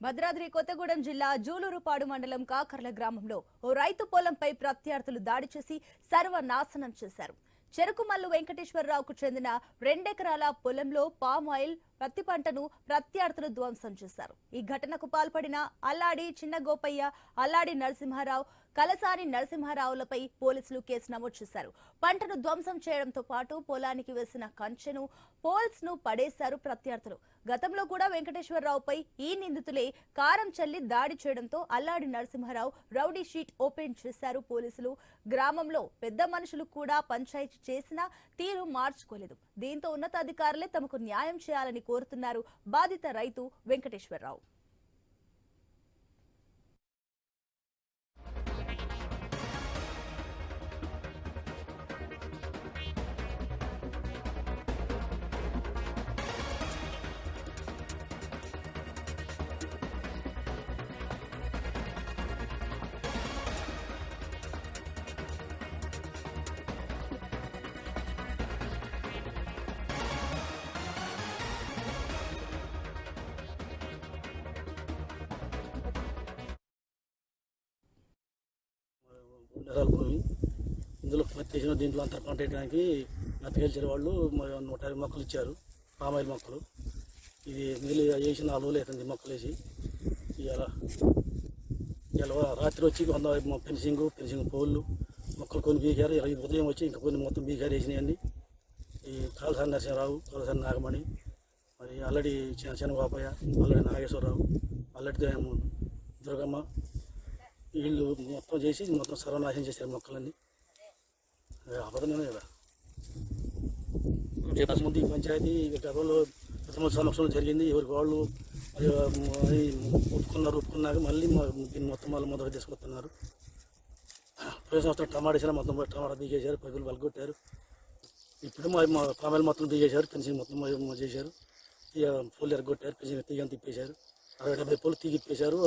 భద్రాద్రి కొత్తగూడెం జిల్లా జూలూరుపాడు మండలం కాకర్ల గ్రామంలో ఓ రైతు పొలంపై ప్రత్యర్థులు దాడి చేసి సర్వనాశనం చేశారు. చెరుకుమల్లు వెంకటేశ్వరరావుకు చెందిన రెండెకరాల పొలంలో పామ్ ఆయిల్ పత్తి పంటను ప్రత్యర్థులు ధ్వంసం చేశారు. ఈ ఘటనకు పాల్పడిన అల్లాడి చిన్న గోపయ్య అల్లాడి నరసింహారావు కలసాని నరసింహారావులపై పోలీసులు కేసు నమోదు చేశారు. పంటను ధ్వంసం చేయడంతో పాటు పొలానికి వేసిన కంచెను పోల్స్ను పడేశారు ప్రత్యర్థులు గతంలో కూడా వెంకటేశ్వరరావుపై ఈ నిందితులే కారం చల్లి దాడి చేయడంతో Alladi Narasimha Rao rowdy sheet open చేశారు పోలీసులు. గ్రామంలో పెద్ద మనుషులు కూడా పంచాయతీ చేసినా తీరు మార్చుకోలేదు. దీంతో ఉన్నతాధికారులే తమకు న్యాయం చేయాలని కోరుతున్నారు. బాధిత రైతు వెంకటేశ్వరరావు. ఎకరాల భూమి ఇందులో పత్తి వేసిన దీంట్లో అంతా పంట వేయడానికి నత్తగెలిచిన వాళ్ళు నూట యాభై మొక్కలు ఇచ్చారు. పామాయిల్ మొక్కలు. ఇది నీళ్ళు వేసి నాలుగు రోజులు అవుతుంది మొక్కలు వేసి. ఇవాళ ఇవాళ రాత్రి వచ్చి వంద ఫెన్సింగ్ ఫెన్సింగ్ పోళ్ళు మొక్కలు కొన్ని బీకారు ఇలా ఉదయం వచ్చి ఇంకా కొన్ని మొత్తం బీగారు వేసినాయండి. ఈ కాలసాని నరసింహరావు కాలసాని నాగమణి మరి అల్లడి చిన్న చిన్న బాపయ్య అల్లడి నాగేశ్వరరావు అల్లడి దే- దుర్గమ్మ వీళ్ళు మొత్తం చేసి మొత్తం సర్వనాశనం చేశారు మొక్కలన్నీ. అబద్ధమే కదా ముందు ఈ పంచాయతీ గతంలో ప్రథమ సంవత్సరం జరిగింది. ఎవరికి వాళ్ళు అది, ఒప్పుకున్నారు ఒప్పుకున్నాక మళ్ళీ దీన్ని మొత్తం మళ్ళీ మొదలు తీసుకొస్తున్నారు. పోయిన సంవత్సరం టమాటా వేసారు మొత్తం టమాటా దిగేశారు పైపులు పలగొట్టారు. ఇప్పుడు మా మా మొత్తం దిగేశారు పెన్షన్ మొత్తం చేశారు. ఇక పూలు ఎరగొట్టారు పెన్షన్ తీగని తిప్పేశారు. అరవై డెబ్బై పూలు తీగిప్పేశారు.